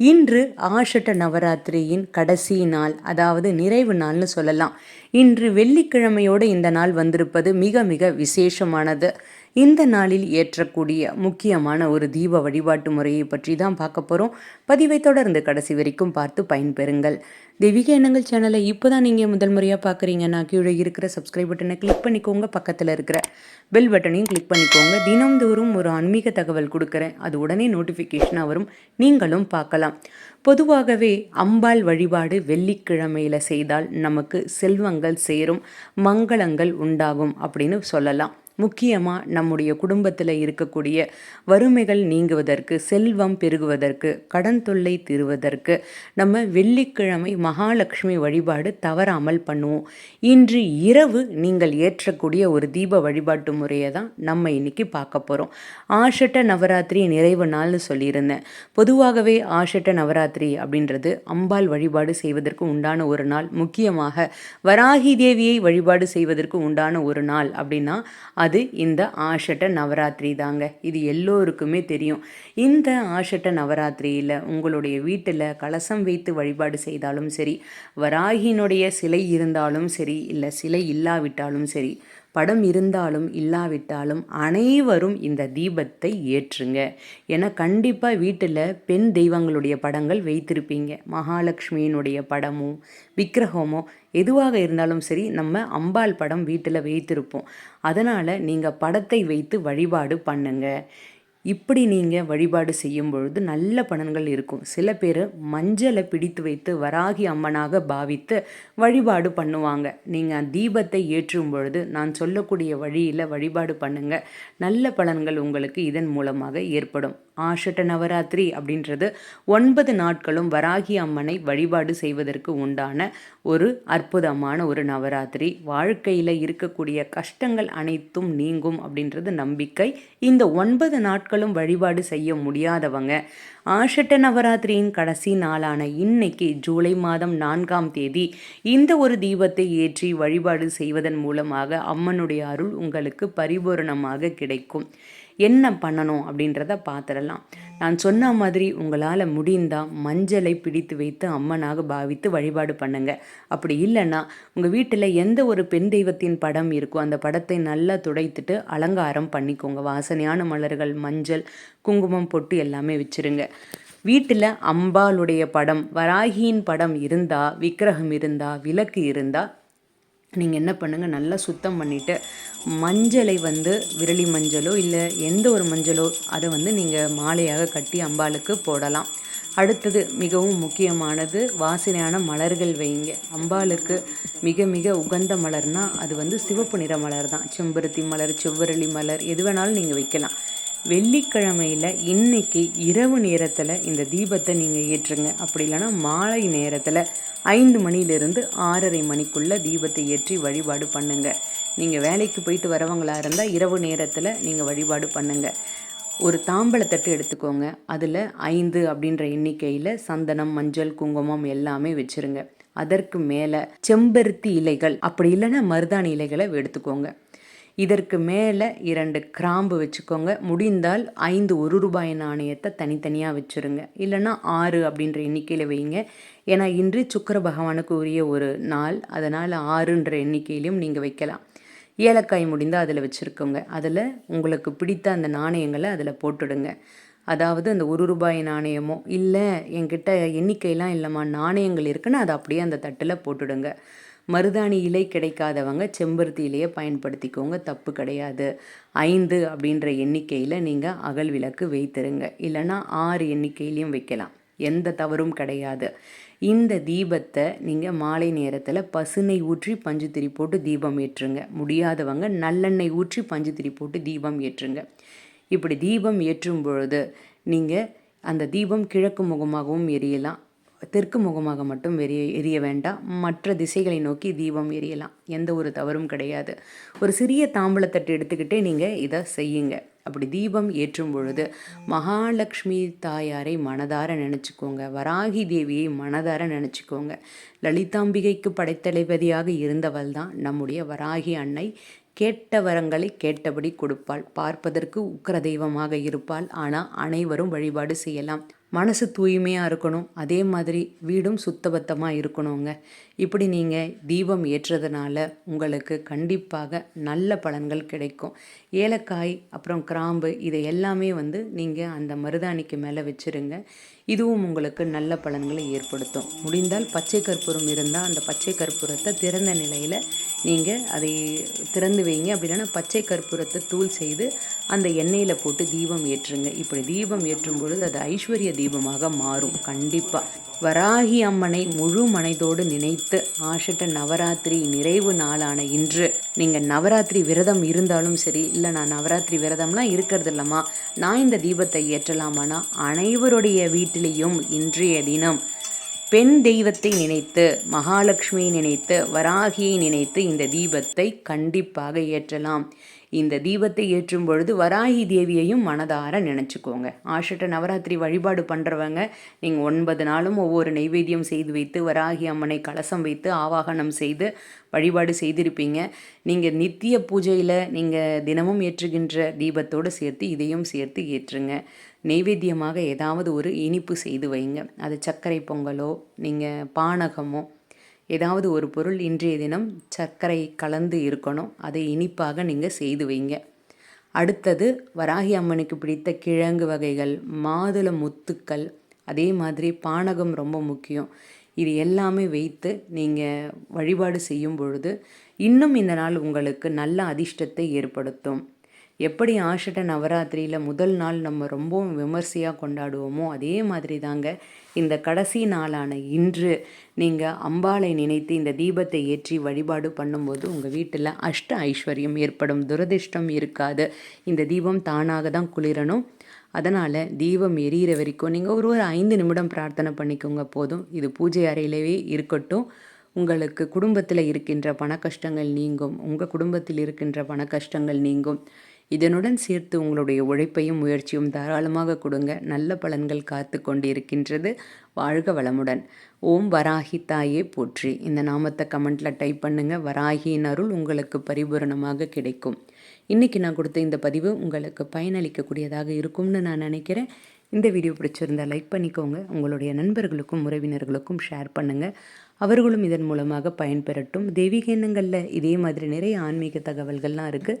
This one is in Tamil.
இன்று ஆஷட்ட நவராத்திரியின் கடைசி நாள் அதாவது நிறைவு நாள்னு சொல்லலாம். இன்று வெள்ளிக்கிழமையோடு இந்த நாள் வந்திருப்பது மிக மிக விசேஷமானது. இந்த நாளில் ஏற்றக்கூடிய முக்கியமான ஒரு தீப வழிபாட்டு முறையை பற்றி தான் பார்க்க போகிறோம் பதிவை தொடர்ந்து கடைசி வரைக்கும் பார்த்து பயன்பெறுங்கள். தெய்வீக எண்ணங்கள் சேனலை இப்போ தான் நீங்கள் முதல் முறையாக பார்க்குறீங்கன்னா கீழே இருக்கிற சப்ஸ்கிரைப் பட்டனை கிளிக் பண்ணிக்கோங்க. பக்கத்தில் இருக்கிற பெல் பட்டனையும் கிளிக் பண்ணிக்கோங்க. தினம்தோறும் ஒரு ஆன்மீக தகவல் கொடுக்குறேன். அது உடனே நோட்டிஃபிகேஷனாக வரும். நீங்களும் பார்க்கலாம். பொதுவாகவே அம்பாள் வழிபாடு வெள்ளிக்கிழமையில் செய்தால் நமக்கு செல்வங்கள் சேரும் மங்களங்கள் உண்டாகும் அப்படின்னு சொல்லலாம். முக்கியமாக நம்முடைய குடும்பத்தில் இருக்கக்கூடிய வறுமைகள் நீங்குவதற்கு செல்வம் பெருகுவதற்கு கடன் தொல்லை தீருவதற்கு நம்ம வெள்ளிக்கிழமை மகாலட்சுமி வழிபாடு தவறாமல் பண்ணுவோம். இன்று இரவு நீங்கள் ஏற்றக்கூடிய ஒரு தீப வழிபாட்டு முறையை தான் நம்ம இன்னைக்கு பார்க்க போகிறோம் ஆஷட்ட நவராத்திரி நிறைவு நாள்னு சொல்லியிருந்தேன். பொதுவாகவே ஆஷட்ட நவராத்திரி அப்படின்றது அம்பாள் வழிபாடு செய்வதற்கு உண்டான ஒரு நாள். முக்கியமாக வராகி தேவியை வழிபாடு செய்வதற்கு உண்டான ஒரு நாள் அப்படின்னா அது இந்த ஆஷட்ட நவராத்திரி தாங்க. இது எல்லோருக்குமே தெரியும். இந்த ஆஷட்ட நவராத்திரியில் உங்களுடைய வீட்டில் கலசம் வைத்து வழிபாடு செய்தாலும் சரி வராகினுடைய சிலை இருந்தாலும் சரி இல்லை சிலை இல்லாவிட்டாலும் சரி படம் இருந்தாலும் இல்லாவிட்டாலும் அனைவரும் இந்த தீபத்தை ஏற்றுங்க. ஏன்னா கண்டிப்பாக வீட்டில் பெண் தெய்வங்களுடைய படங்கள் வைத்திருப்பீங்க. மகாலட்சுமியினுடைய படமோ விக்கிரகமோ எதுவாக இருந்தாலும் சரி நம்ம அம்பாள் படம் வீட்டில் வைத்திருப்போம். அதனால் நீங்கள் படத்தை வைத்து வழிபாடு பண்ணுங்கள் இப்படி நீங்கள் வழிபாடு செய்யும் பொழுது நல்ல பலன்கள் இருக்கும். சில பேர் மஞ்சளை பிடித்து வைத்து வராகி அம்மனாக பாவித்து வழிபாடு பண்ணுவாங்க. நீங்கள் தீபத்தை ஏற்றும் பொழுது நான் சொல்லக்கூடிய வழியில் வழிபாடு பண்ணுங்கள் நல்ல பலன்கள் உங்களுக்கு இதன் மூலமாக ஏற்படும். ஆஷட்ட நவராத்திரி அப்படின்றது ஒன்பது நாட்களும் வராகி அம்மனை வழிபாடு செய்வதற்கு உண்டான ஒரு அற்புதமான ஒரு நவராத்திரி. வாழ்க்கையில் இருக்கக்கூடிய கஷ்டங்கள் அனைத்தும் நீங்கும் அப்படின்றது நம்பிக்கை. இந்த ஒன்பது நாட்களும் வழிபாடு செய்ய முடியாதவங்க ஆஷட்ட நவராத்திரியின் கடைசி நாளான இன்னைக்கு ஜூலை மாதம் நான்காம் தேதி இந்த ஒரு தீபத்தை ஏற்றி வழிபாடு செய்வதன் மூலமாக அம்மனுடைய அருள் உங்களுக்கு பரிபூரணமாக கிடைக்கும். என்ன பண்ணணும் அப்படின்றத பார்த்துடலாம். நான் சொன்ன மாதிரி உங்களால் முடிந்தால் மஞ்சளை பிடித்து வைத்து அம்மனாக பாவித்து வழிபாடு பண்ணுங்க. அப்படி இல்லைன்னா உங்கள் வீட்டில் எந்த ஒரு பெண் தெய்வத்தின் படம் இருக்கோ அந்த படத்தை நல்லா துடைத்துட்டு அலங்காரம் பண்ணிக்கோங்க. வாசனையான மலர்கள் மஞ்சள் குங்குமம் பொட்டு எல்லாமே வச்சுருங்க. வீட்டில் அம்பாளுடைய படம் வராகியின் படம் இருந்தால் விக்கிரகம் இருந்தால் விளக்கு இருந்தால் நீங்கள் என்ன பண்ணுங்கள் நல்லா சுத்தம் பண்ணிவிட்டு மஞ்சளை வந்து விரலி மஞ்சளோ இல்லை எந்த ஒரு மஞ்சளோ அதை வந்து நீங்கள் மாலையாக கட்டி அம்பாளுக்கு போடலாம். அடுத்தது மிகவும் முக்கியமானது வாசனையான மலர்கள் வைங்க அம்பாளுக்கு மிக மிக உகந்த மலர்னால் அது வந்து சிவப்பு நிற மலர் தான் செம்பருத்தி மலர் செவ்வரளி மலர் எது வேணாலும் நீங்கள் வைக்கலாம். வெள்ளிக்கிழமையில் இன்னைக்கு இரவு நேரத்தில் இந்த தீபத்தை நீங்கள் ஏற்றுங்க. அப்படி இல்லைன்னா மாலை நேரத்தில் ஐந்து மணிலிருந்து ஆறரை மணிக்குள்ளே தீபத்தை ஏற்றி வழிபாடு பண்ணுங்கள் நீங்கள் வேலைக்கு போயிட்டு வரவங்களாக இருந்தால் இரவு நேரத்தில் நீங்கள் வழிபாடு பண்ணுங்கள் ஒரு தாம்பழத்தட்டு எடுத்துக்கோங்க. அதில் ஐந்து அப்படின்ற எண்ணிக்கையில் சந்தனம் மஞ்சள் குங்குமம் எல்லாமே வச்சுருங்க. அதற்கு மேலே செம்பருத்தி இலைகள் அப்படி இல்லைன்னா மருதாணி இலைகளை எடுத்துக்கோங்க. இதற்கு மேலே இரண்டு கிராம்பு வச்சுக்கோங்க. முடிந்தால் ஐந்து ஒரு ரூபாய் நாணயத்தை தனித்தனியாக வச்சுருங்க. இல்லைன்னா ஆறு அப்படின்ற எண்ணிக்கையில் வைங்க. ஏன்னா இன்று சுக்கர பகவானுக்கு உரிய ஒரு நாள். அதனால் ஆறுன்ற எண்ணிக்கையிலையும் நீங்கள் வைக்கலாம். ஏலக்காய் முடிந்தால் அதில் வச்சுருக்கோங்க. அதில் உங்களுக்கு பிடித்த அந்த நாணயங்களை அதில் போட்டுடுங்க. அதாவது அந்த ஒரு ரூபாய் நாணயமோ இல்லை என்கிட்ட எண்ணிக்கையெல்லாம் இல்லைம்மா நாணயங்கள் இருக்குன்னு அதை அப்படியே அந்த தட்டில் போட்டுடுங்க. மருதாணி இலை கிடைக்காதவங்க செம்பருத்தி இலையை பயன்படுத்திக்கோங்க. தப்பு கிடையாது. ஐந்து அப்படின்ற எண்ணிக்கையில் நீங்கள் அகல் விளக்கு வைத்திருங்க. இல்லைன்னா ஆறு எண்ணிக்கையிலையும் வைக்கலாம். எந்த தவறும் கிடையாது. இந்த தீபத்தை நீங்கள் மாலை நேரத்தில் பசுனை ஊற்றி பஞ்சு திரி போட்டு தீபம் ஏற்றுங்க. முடியாதவங்க நல்லெண்ணெய் ஊற்றி பஞ்சு திரி போட்டு தீபம் ஏற்றுங்க. இப்படி தீபம் ஏற்றும் பொழுது நீங்கள் அந்த தீபம் கிழக்கு முகமாகவும் எரியலாம். தெற்கு முகமாக மட்டும் எரிய எரிய வேண்டாம். மற்ற திசைகளை நோக்கி தீபம் எரியலாம். எந்த ஒரு தவறும் கிடையாது. ஒரு சிறிய தாம்பளத்தட்டு எடுத்துக்கிட்டே நீங்கள் இதை செய்யுங்க. அப்படி தீபம் ஏற்றும் பொழுது மகாலட்சுமி தாயாரை மனதார நினச்சிக்கோங்க. வராகி தேவியை மனதார நினச்சிக்கோங்க. லலிதாம்பிகைக்கு படைத்தளபதியாக இருந்தவள் தான் நம்முடைய வராகி அன்னை. கேட்ட வரங்களை கேட்டபடி கொடுப்பாள். பார்ப்பதற்கு உக்கர தெய்வமாக இருப்பாள். ஆனால் அனைவரும் வழிபாடு செய்யலாம். மனசு தூய்மையாக இருக்கணும். அதே மாதிரி வீடும் சுத்தபத்தமாக இருக்கணுங்க. இப்படி நீங்கள் தீபம் ஏற்றுறதுனால உங்களுக்கு கண்டிப்பாக நல்ல பலன்கள் கிடைக்கும். ஏலக்காய் அப்புறம் கிராம்பு இதை எல்லாமே வந்து நீங்கள் அந்த மருதாணிக்கு மேலே வச்சுருங்க. இதுவும் உங்களுக்கு நல்ல பலன்களை ஏற்படுத்தும். முடிந்தால் பச்சை கற்பூரம் இருந்தால் அந்த பச்சை கற்பூரத்தை திறந்த நிலையில் நீங்கள் அதை திறந்து வைங்க. அப்படி இல்லைன்னா பச்சை கற்பூரத்தை தூள் செய்து அந்த எண்ணெயில் போட்டு தீபம் ஏற்றுங்க. இப்படி தீபம் ஏற்றும் பொழுது அது ஐஸ்வர்ய தீபமாக மாறும். கண்டிப்பாக வராகி அம்மனை முழு மனதோடு நினைத்து ஆஷட்ட நவராத்திரி நிறைவு நாளான இன்று. நீங்கள் நவராத்திரி விரதம் இருந்தாலும் சரி இல்லை நான் நவராத்திரி விரதம்லாம் இருக்கிறது இல்லைம்மா. நான் இந்த தீபத்தை ஏற்றலாமானா அனைவருடைய வீட்டிலையும் இன்றைய தினம் பெண் தெய்வத்தை நினைத்து மகாலட்சுமியை நினைத்து வராகியை நினைத்து இந்த தீபத்தை கண்டிப்பாக ஏற்றலாம். இந்த தீபத்தை ஏற்றும் பொழுது வராகி தேவியையும் மனதார நினச்சிக்கோங்க. ஆஷட்ட நவராத்திரி வழிபாடு பண்ணுறவங்க நீங்கள் ஒன்பது நாளும் ஒவ்வொரு நைவேத்தியம் செய்து வைத்து வராகி அம்மனை கலசம் வைத்து ஆவாகனம் செய்து வழிபாடு செய்திருப்பீங்க. நீங்கள் நித்திய பூஜையில் நீங்கள் தினமும் ஏற்றுகின்ற தீபத்தோடு சேர்த்து இதையும் சேர்த்து ஏற்றுங்க. நெய்வேத்தியமாக ஏதாவது ஒரு இனிப்பு செய்து வைங்க. அது சர்க்கரை பொங்கலோ நீங்கள் பானகமோ ஏதாவது ஒரு பொருள் இன்றைய தினம் சர்க்கரை கலந்து இருக்கணும். அதை இனிப்பாக நீங்கள் செய்து வைங்க. அடுத்தது வராகி அம்மனுக்கு பிடித்த கிழங்கு வகைகள் மாதுளை முத்துக்கள் அதே மாதிரி பானகம் ரொம்ப முக்கியம். இது எல்லாமே வைத்து நீங்கள் வழிபாடு செய்யும் பொழுது இன்னும் இந்த நாள் உங்களுக்கு நல்ல அதிர்ஷ்டத்தை ஏற்படுத்தும். எப்படி ஆஷட நவராத்திரியில் முதல் நாள் நம்ம ரொம்பவும் விமர்சையாக கொண்டாடுவோமோ அதே மாதிரி தாங்க இந்த கடைசி நாளான இன்று நீங்கள் அம்பாளை நினைத்து இந்த தீபத்தை ஏற்றி வழிபாடு பண்ணும்போது உங்கள் வீட்டில் அஷ்ட ஐஸ்வர்யம் ஏற்படும் துரதிர்ஷ்டம் இருக்காது. இந்த தீபம் தானாக தான் குளிரணும். அதனால் தீபம் எரியிற வரைக்கும் நீங்கள் ஒரு ஒரு ஐந்து நிமிடம் பிரார்த்தனை பண்ணிக்கோங்க போதும். இது பூஜை அறையிலேயே இருக்கட்டும். உங்களுக்கு குடும்பத்தில் இருக்கின்ற பண கஷ்டங்கள் நீங்கும். உங்கள் குடும்பத்தில் இருக்கின்ற பண கஷ்டங்கள் நீங்கும். இதனுடன் சேர்த்து உங்களுடைய உழைப்பையும் முயற்சியும் தாராளமாக கொடுங்க. நல்ல பலன்கள் காத்து கொண்டு இருக்கின்றது வாழ்க வளமுடன். ஓம் வராகி தாயே போற்றி. இந்த நாமத்தை கமெண்ட்டில் டைப் பண்ணுங்கள் வராகியின் அருள் உங்களுக்கு பரிபூரணமாக கிடைக்கும். இன்றைக்கி நான் கொடுத்த இந்த பதிவு உங்களுக்கு பயனளிக்கக்கூடியதாக இருக்கும்னு நான் நினைக்கிறேன். இந்த வீடியோ பிடிச்சிருந்தால் லைக் பண்ணிக்கோங்க. உங்களுடைய நண்பர்களுக்கும் உறவினர்களுக்கும் ஷேர் பண்ணுங்கள் அவர்களும் இதன் மூலமாக பயன்பெறட்டும். தெய்வீக எண்ணங்களில் இதே மாதிரி நிறைய ஆன்மீக தகவல்கள்லாம் இருக்குது